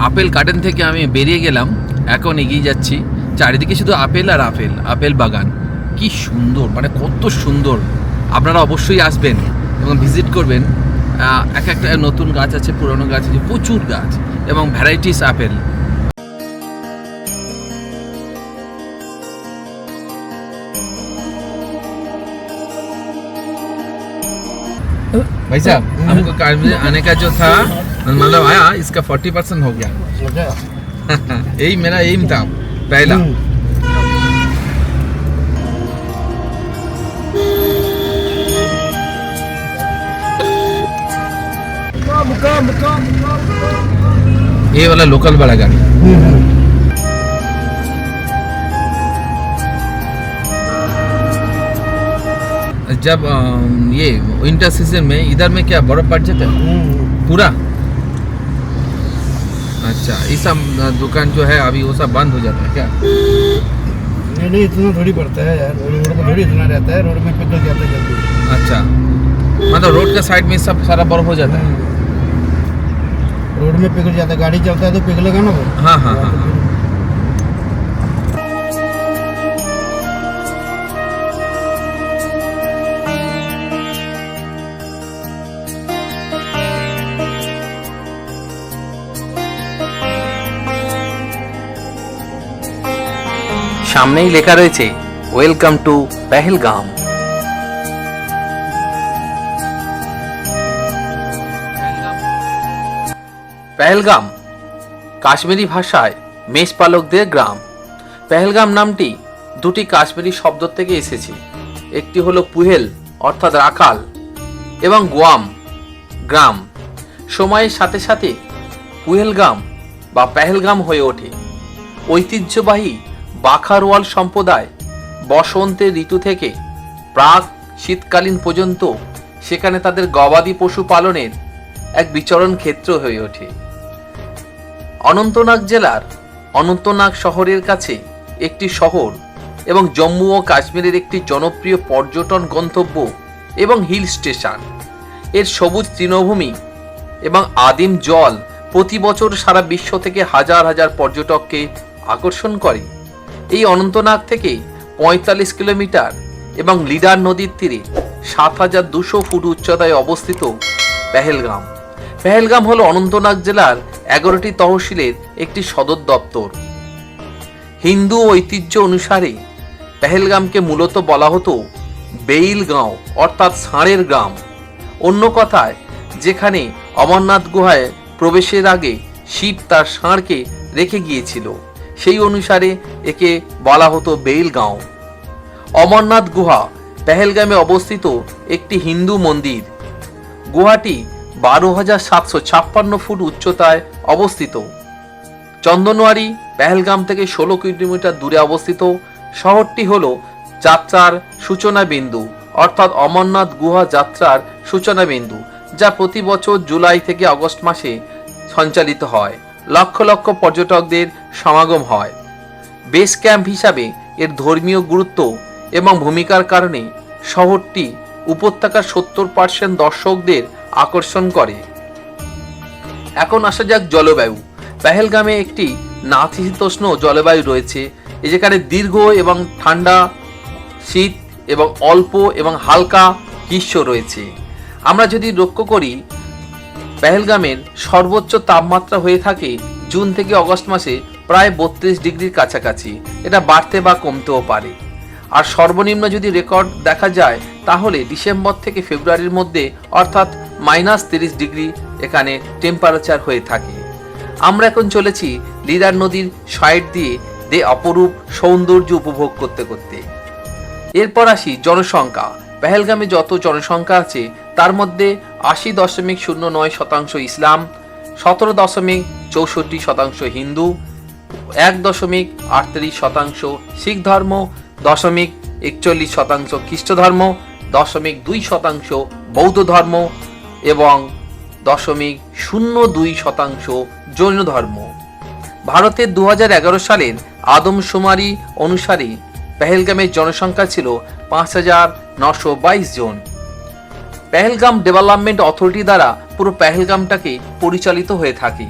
Apple garden থেকে আমি বেরিয়ে গেলাম এখন এগিয়ে যাচ্ছি চারিদিকে শুধু আপেল আর আপেল আপেল বাগান কি সুন্দর মানে কত সুন্দর আপনারা অবশ্যই আসবেন এবং ভিজিট করবেন আহ, এক একটা নতুন গাছ আছে পুরনো গাছ আছে প্রচুর গাছ এবং ভ্যারাইটিস আপেল भाई साहब हमको कार में आने का जो था मतलब आया इसका फोर्टी परसेंट हो गया। यही मेरा एम था पहला। ये वाला लोकल वाला गाड़ी। जब ये विंटर सीज़न में इधर में क्या बर्फ़ पड़ जाता है? पूरा? अच्छा ये सब दुकान जो है अभी वो सब बंद हो जाता है क्या? नहीं नहीं इतना थोड़ी पड़ता है यार रोड में थोड़ी इतना रहता है रोड में पिघल जाता है जल्दी। अच्छा मतलब रोड के साइड में सब सारा बर्फ़ हो जाता है? रोड में पिघल जाता है गाड़ी चलता है तो पिघलेगा ना वो हाँ हाँ हाँ। সামনেই লেখা রয়েছে ওয়েলকাম টু পেহেলগাম পেহেলগাম কাশ্মীরি ভাষায় মেষপালকদের গ্রাম। পেহেলগাম নামটি দুটি কাশ্মীরি শব্দ থেকে এসেছে। একটি হলো পুহেল, অর্থাৎ রাখাল, এবং গোয়াম, গ্রাম। সময়ের সাথে সাথে পুহেলগাম বা পেহেলগাম হয়ে ওঠে। ঐতিহ্যবাহী বাখারওয়াল সম্প্রদায় বসন্তের ঋতু থেকে প্রাক শীতকালীন পর্যন্ত সেখানে তাদের গবাদি পশু পালনের এক বিচরণ ক্ষেত্র হয়ে ওঠে। অনন্তনাগ জেলার অনন্তনাগ শহরের কাছে একটি শহর এবং জম্মু ও কাশ্মীরের একটি জনপ্রিয় পর্যটন গন্তব্য এবং হিল স্টেশন। এর সবুজ তৃণভূমি এবং আদিম জল প্রতি বছর সারা বিশ্ব থেকে হাজার হাজার পর্যটককে আকর্ষণ করে। এই অনন্তনাগ থেকে পঁয়তাল্লিশ কিলোমিটার এবং লিডার নদীর তীরে সাত হাজার দুশো ফুট উচ্চতায় অবস্থিত পেহেলগাম। পেহেলগাম হল অনন্তনাগ জেলার এগারোটি তহসিলের একটি সদর দপ্তর। হিন্দু ঐতিহ্য অনুসারে পেহেলগামকে মূলত বলা হতো বেইলগাঁও, অর্থাৎ ষাঁড়ের গ্রাম। অন্য কথায়, যেখানে অমরনাথ গুহায় প্রবেশের আগে শিব তার ষাঁড়কে রেখে গিয়েছিল। সেই অনুসারে একে বলা হতো বেইলগাঁও। অমরনাথ গুহা, পেহেলগামে অবস্থিত একটি হিন্দু মন্দির। গুহাটি বারো হাজার সাতশো ছাপ্পান্ন ফুট উচ্চতায় অবস্থিত। চন্দনওয়ারি পেহেলগাম থেকে ষোলো কিলোমিটার দূরে অবস্থিত। শহরটি হল যাত্রার সূচনা বিন্দু, অর্থাৎ অমরনাথ গুহা যাত্রার সূচনা বিন্দু, যা প্রতি বছর জুলাই থেকে আগস্ট মাসে সঞ্চালিত হয়। লক্ষ লক্ষ পর্যটকদের সমাগম হয়। বেস ক্যাম্প হিসাবে এর ধর্মীয় গুরুত্ব এবং ভূমিকার কারণে শহরটি উপত্যকার সত্তর পার্সেন্ট দর্শকদের আকর্ষণ করে। এখন আসা যাক জলবায়ু। পেহেলগামে একটি নাতিশীতোষ্ণ জলবায়ু রয়েছে এ যেখানে দীর্ঘ এবং ঠান্ডা শীত এবং অল্প এবং হালকা গ্রীষ্ম রয়েছে। আমরা যদি লক্ষ্য করি পেহেলগামের সর্বোচ্চ তাপমাত্রা হয়ে থাকে জুন থেকে অগস্ট মাসে প্রায় বত্রিশ ডিগ্রির কাছাকাছি। এটা বাড়তে বা কমতেও পারে। আর সর্বনিম্ন যদি রেকর্ড দেখা যায়, তাহলে ডিসেম্বর থেকে ফেব্রুয়ারির মধ্যে অর্থাৎ মাইনাস তিরিশ ডিগ্রি এখানে টেম্পারেচার হয়ে থাকে। আমরা এখন চলেছি লিডার নদীর সাইড দিয়ে দে অপরূপ সৌন্দর্য উপভোগ করতে করতে। এরপর আসি জনসংখ্যা। পেহেলগামে যত জনসংখ্যা আছে তার মধ্যে আশি দশমিক শূন্য নয় শতাংশ ইসলাম, সতেরো দশমিক চৌষট্টি শতাংশ হিন্দু, এক দশমিক আটত্রিশ শতাংশ শিখ ধর্ম, দশমিক একচল্লিশ শতাংশ খ্রিস্ট ধর্ম, দশমিক দুই শতাংশ বৌদ্ধ ধর্ম এবং দশমিক শূন্য দুই শতাংশ জৈন ধর্ম। ভারতের দু এগারো সালের আদমশুমারি অনুসারে পেহেলগামের জনসংখ্যা ছিল পাঁচ হাজার নশো বাইশ জন। পেহেলগাম ডেভেলপমেন্ট অথরিটি দ্বারা পুরো পেহেলগামটাকে পরিচালিত হয়ে থাকে।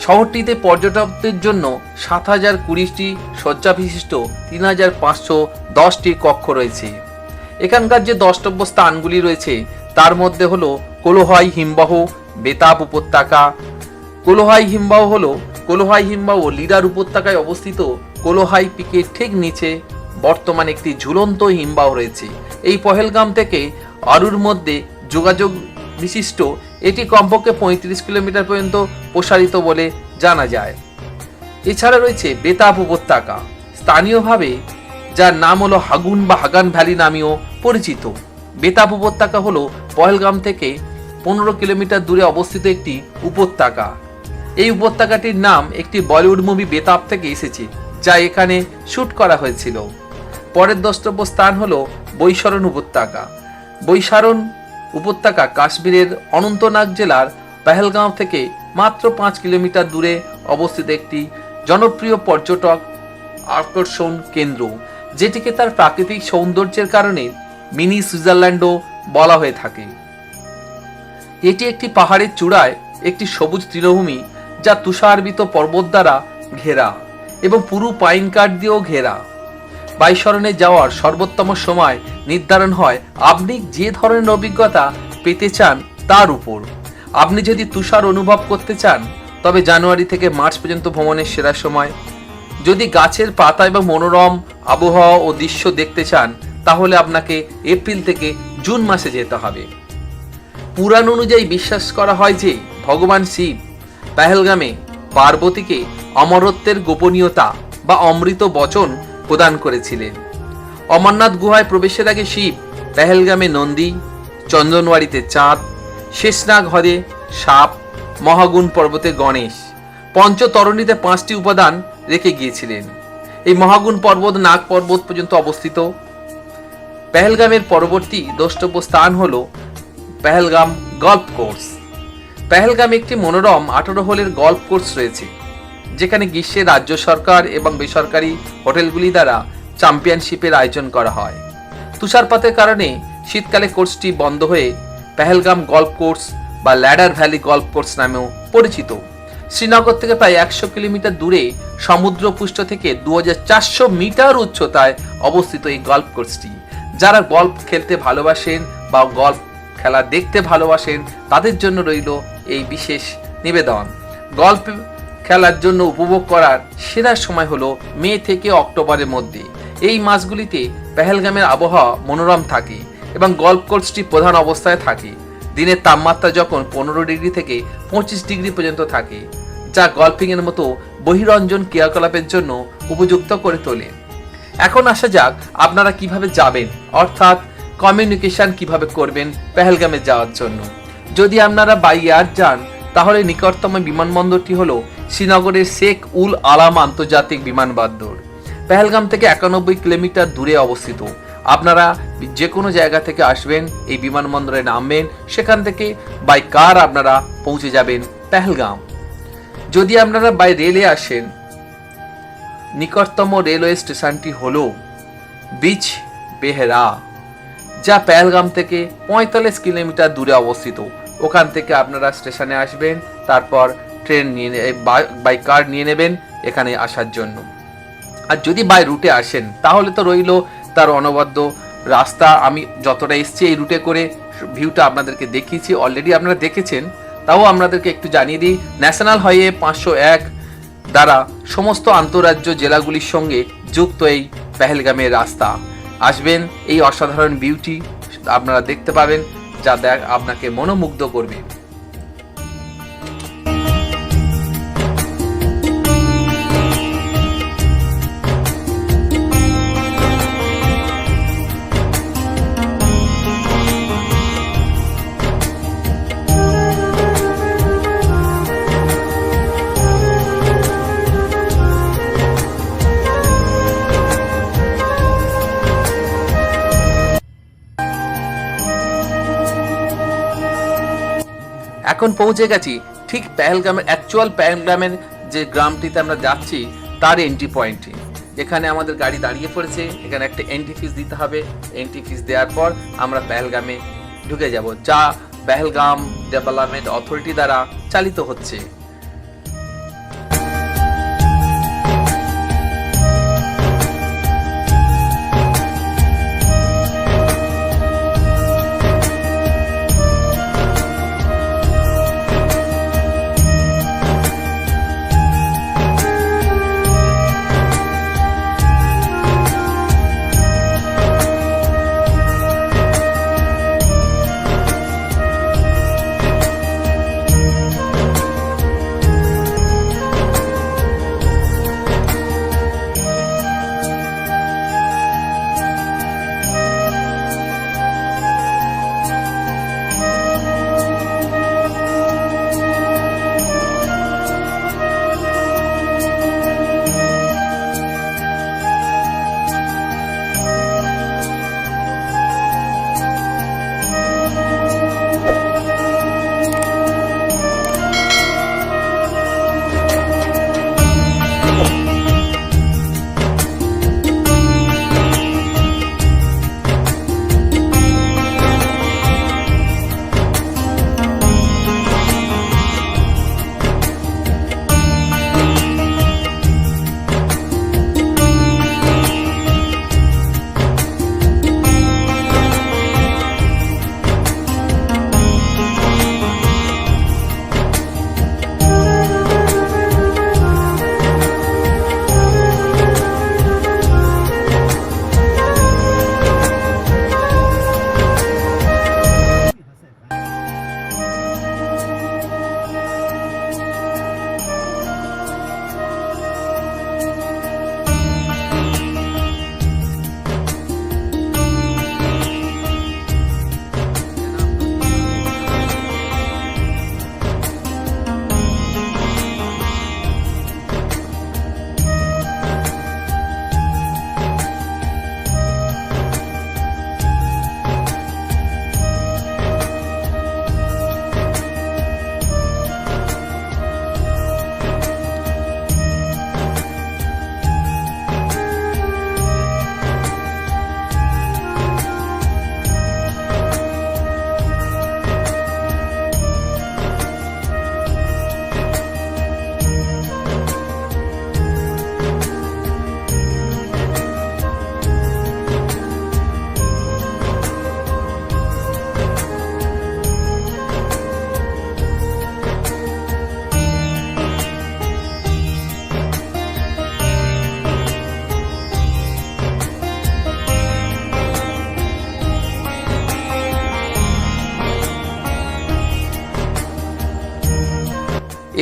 শহরটিতে পর্যটকদের জন্য সাত হাজার কুড়িটি শয্যা বিশিষ্ট তিন হাজার পাঁচশো দশটি কক্ষ রয়েছে। এখানকার যে দ্রষ্টব্য স্থানগুলি রয়েছে, তার মধ্যে হলো কোলোহাই হিমবাহ, বেতাব উপত্যকা। কোলোহাই হিমবাহ হলো, কোলোহাই হিমবাহ লিডার উপত্যকায় অবস্থিত কোলোহাই পিকের ঠিক নিচে বর্তমানে একটি ঝুলন্ত হিমবাহ রয়েছে। এই পহেলগাম থেকে আরুর মধ্যে যোগাযোগ বিশিষ্ট, এটি কমপক্ষে পঁয়ত্রিশ কিলোমিটার পর্যন্ত প্রসারিত বলে জানা যায়। এছাড়া রয়েছে বেতাব উপত্যকা, স্থানীয়ভাবে যার নাম হলো হাগুন বা হাগান ভ্যালি নামেও পরিচিত। বেতাব উপত্যকা হলো পহেলগাম থেকে পনেরো কিলোমিটার দূরে অবস্থিত একটি উপত্যকা। এই উপত্যকাটির নাম একটি বলিউড মুভি বেতাব থেকে এসেছে, যা এখানে শুট করা হয়েছিল। পরের দ্রষ্টব্য স্থান হলো বৈশরণ উপত্যকা। বৈশারণ উপত্যকা কাশ্মীরের অনন্তনাগ জেলার পেহেলগাঁও থেকে মাত্র পাঁচ কিলোমিটার দূরে অবস্থিত একটি জনপ্রিয় পর্যটক আকর্ষণ কেন্দ্র, যেটিকে তার প্রাকৃতিক সৌন্দর্যের কারণে মিনি সুইজারল্যান্ডও বলা হয়ে থাকে। এটি একটি পাহাড়ের চূড়ায় একটি সবুজ তৃণভূমি যা তুষারবিত পর্বত দ্বারা ঘেরা এবং পুরু পাইন কাঠ দিয়েও ঘেরা। বাইশরণে যাওয়ার সর্বোত্তম সময় নির্ধারণ হয়। আপনি যে ধরনের অভিজ্ঞতা পেতে চান তার উপর। আপনি যদি তুষার অনুভব করতে চান, তবে জানুয়ারি থেকে মার্চ পর্যন্ত ভ্রমণের সেরা সময়। যদি গাছের পাতা এবং মনোরম আবহাওয়া ও দৃশ্য দেখতে চান, তাহলে আপনাকে এপ্রিল থেকে জুন মাসে যেতে হবে। পুরাণ অনুযায়ী বিশ্বাস করা হয় যে, ভগবান শিব পেহেলগামে পার্বতীকে অমরত্বের গোপনীয়তা বা অমৃত বচন প্রদান করেছিলেন। অমরনাথ গুহায় প্রবেশের আগে শিব পেহেলগামে নন্দী, চন্দনওয়াড়িতে চাঁদ, শেষনাগ হ্রদে সাপ, মহাগুণ পর্বতে গণেশ, পঞ্চতরণীতে পাঁচটি উপাদান রেখে গিয়েছিলেন। এই মহাগুণ পর্বত, নাগ পর্বত পর্যন্ত অবস্থিত। পেহেলগামের পরবর্তী দ্রষ্টব্য স্থান হল পেহেলগাম গল্ফ কোর্স। পেহেলগামে একটি মনোরম আঠারো হোলের গল্ফ কোর্স রয়েছে। যেখানে গ্রীষ্মে রাজ্য সরকার এবং বেসরকারি হোটেলগুলি দ্বারা চ্যাম্পিয়নশিপের আয়োজন করা হয়। তুষারপাতের কারণে শীতকালে কোর্সটি বন্ধ হয়ে পেহেলগাম গল্ফ কোর্স বা ল্যাডার ভ্যালি গল্ফ কোর্স নামেও পরিচিত। শ্রীনগর থেকে প্রায় একশো কিলোমিটার দূরে সমুদ্রপৃষ্ঠ থেকে দু হাজার চারশো মিটার উচ্চতায় অবস্থিত এই গল্ফ কোর্সটি। যারা গল্ফ খেলতে ভালোবাসেন বা গল্ফ খেলা দেখতে ভালোবাসেন, তাদের জন্য রইল এই বিশেষ নিবেদন। গল্ফ খেলার জন্য উপভোগ করার সেরা সময় হলো মে থেকে অক্টোবরের মধ্যে। এই মাসগুলিতে পেহেলগামের আবহাওয়া মনোরম থাকে এবং গল্ফ কোর্সটি প্রধান অবস্থায় থাকে। দিনের তাপমাত্রা যখন পনেরো ডিগ্রি থেকে পঁচিশ ডিগ্রি পর্যন্ত থাকে, যা গল্ফিংয়ের মতো বহিরঞ্জন ক্রিয়াকলাপের জন্য উপযুক্ত করে তোলে। এখন আসা যাক আপনারা কীভাবে যাবেন, অর্থাৎ কমিউনিকেশন কীভাবে করবেন পেহেলগামে যাওয়ার জন্য। যদি আপনারা বাই এয়ার যান তাহলে নিকটতম বিমানবন্দরটি হল শ্রীনগরের শেখ উল আলাম আন্তর্জাতিক বিমানবন্দর। পেহেলগাম থেকে একানব্বই কিলোমিটার দূরে অবস্থিত। আপনারা যে কোনো জায়গা থেকে আসবেন, এই বিমানবন্দরে নামবেন, সেখান থেকে বাই কার আপনারা পৌঁছে যাবেন পেহেলগাম। যদি আপনারা বাই রেলে আসেন, নিকটতম রেলওয়ে স্টেশনটি হল বিচ বেহরা, যা পেহেলগাম থেকে পঁয়তাল্লিশ কিলোমিটার দূরে অবস্থিত। ওখান থেকে আপনারা স্টেশনে আসবেন, তারপর ট্রেন নিয়ে বাই কার নিয়ে নেবেন এখানে আসার জন্য। আর যদি বাই রুটে আসেন, তাহলে তো রইল তার অনবদ্য রাস্তা। আমি যতটা এসছি এই রুটে করে ভিউটা আপনাদেরকে দেখিয়েছি অলরেডি আপনারা দেখেছেন। তাও আপনাদেরকে একটু জানিয়ে দিই ন্যাশনাল হাইওয়ে পাঁচশো এক দ্বারা সমস্ত আন্তঃরাজ্য জেলাগুলির সঙ্গে যুক্ত এই পেহেলগামের রাস্তা। আসবেন, এই অসাধারণ বিউটি আপনারা দেখতে পাবেন। যা দেখ আপনাকে মনোমুগ্ধ করবে। এখন পৌঁছে গেছি, ঠিক পেহেলগামের অ্যাকচুয়াল পেহেলগামের যে গ্রামটিতে আমরা যাচ্ছি, তার এন্ট্রি পয়েন্টে এখানে আমাদের গাড়ি দাঁড়িয়ে পড়েছে, এখানে একটা এন্ট্রি ফিস দিতে হবে। এন্ট্রি ফিস দেওয়ার পর আমরা পেহেলগামে ঢুকে যাব, যা পেহেলগাম ডেভেলপমেন্ট অথরিটি দ্বারা চালিত হচ্ছে।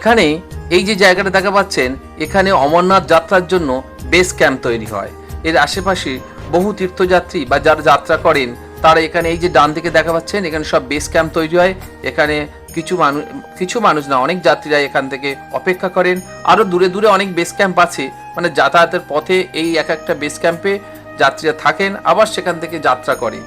এখানে এই যে জায়গাটা দেখা পাচ্ছেন, এখানে অমরনাথ যাত্রার জন্য বেস ক্যাম্প তৈরি হয়। এর আশেপাশে বহু তীর্থযাত্রী বা যারা যাত্রা করেন, তারা এখানে এই যে ডান দিকে দেখা পাচ্ছেন, এখানে সব বেস ক্যাম্প তৈরি হয়। এখানে কিছু মানুষ কিছু মানুষ না, অনেক যাত্রীরা এখান থেকে অপেক্ষা করেন। আরও দূরে দূরে অনেক বেস ক্যাম্প আছে। মানে যাতায়াতের পথে এই এক একটা বেস ক্যাম্পে যাত্রীরা থাকেন, আবার সেখান থেকে যাত্রা করে।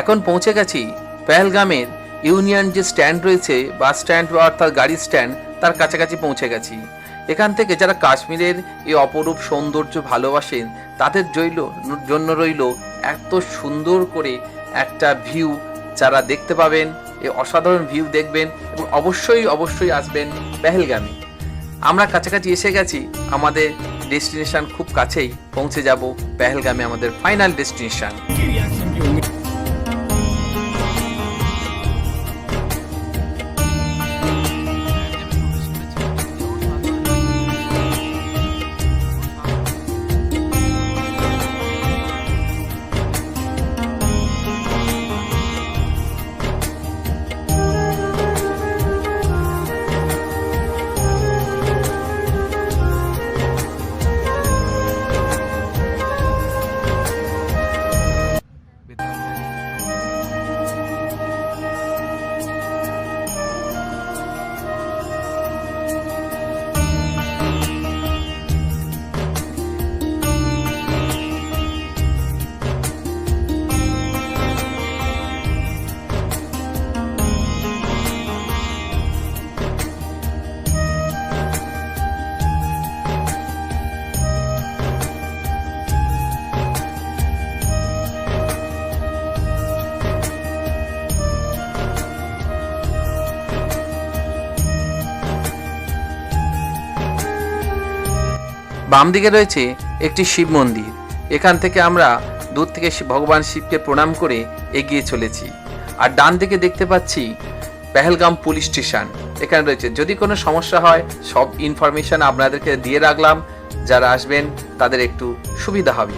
এখন পৌঁছে গেছি পেহেলগামের ইউনিয়ন যে স্ট্যান্ড রয়েছে বাস স্ট্যান্ড বা অর্থাৎ গাড়ি স্ট্যান্ড, তার কাছাকাছি পৌঁছে গেছি। এখান থেকে যারা কাশ্মীরের এই অপরূপ সৌন্দর্য ভালোবাসেন, তাদের জইল জন্য রইল এত সুন্দর করে একটা ভিউ যারা দেখতে পাবেন, এই অসাধারণ ভিউ দেখবেন এবং অবশ্যই অবশ্যই আসবেন পেহেলগামে। আমরা কাছাকাছি এসে গেছি, আমাদের ডেস্টিনেশন খুব কাছেই পৌঁছে যাব পেহেলগামে, আমাদের ফাইনাল ডেস্টিনেশন। বাম দিকে রয়েছে একটি শিব মন্দির। এখান থেকে আমরা দূর থেকে ভগবান শিবকে প্রণাম করে এগিয়ে চলেছি। আর ডান দিকে দেখতে পাচ্ছি পেহেলগাম পুলিশ স্টেশন। এখানে রয়েছে। যদি কোনো সমস্যা হয়, সব ইনফরমেশান আপনাদেরকে দিয়ে রাখলাম। যারা আসবেন, তাদের একটু সুবিধা হবে।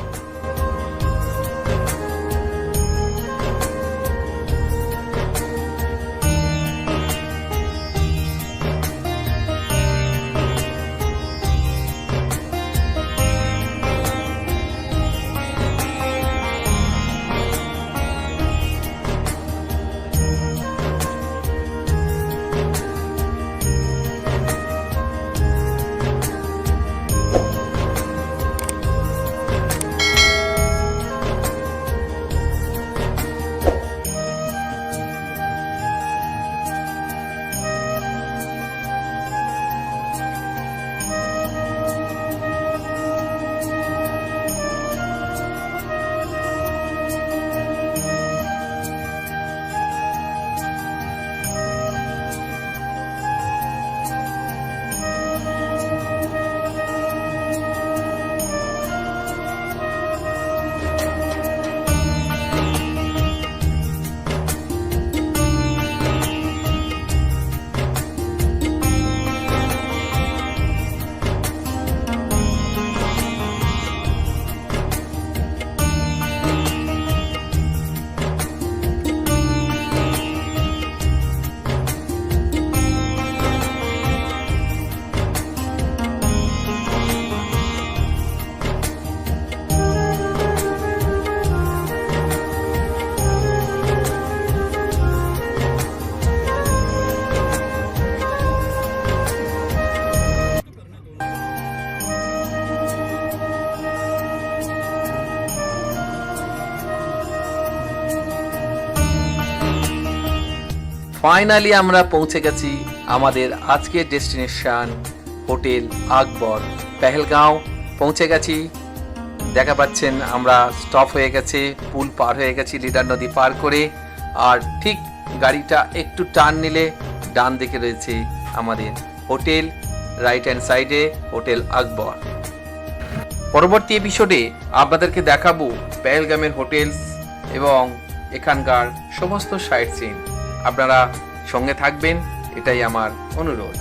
ফাইনালি আমরা পৌঁছে গেছি আমাদের আজকের ডেস্টিনেশন হোটেল আকবর, পেহেলগাঁও। পৌঁছে গেছি। দেখা পাচ্ছেন, আমরা স্টপ হয়ে গেছে, পুল পার হয়ে গেছি লিডার নদী পার করে। আর ঠিক গাড়িটা একটু টার্ন নিলে ডান দিকে রয়েছে আমাদের হোটেল রাইট হ্যান্ড সাইডে হোটেল আকবর। পরবর্তী এপিসোডে আপনাদেরকে দেখাবো পেহেলগামের হোটেলস এবং এখানকার সমস্ত সাইট সিন আপনারা সঙ্গে থাকবেন এটাই আমার অনুরোধ।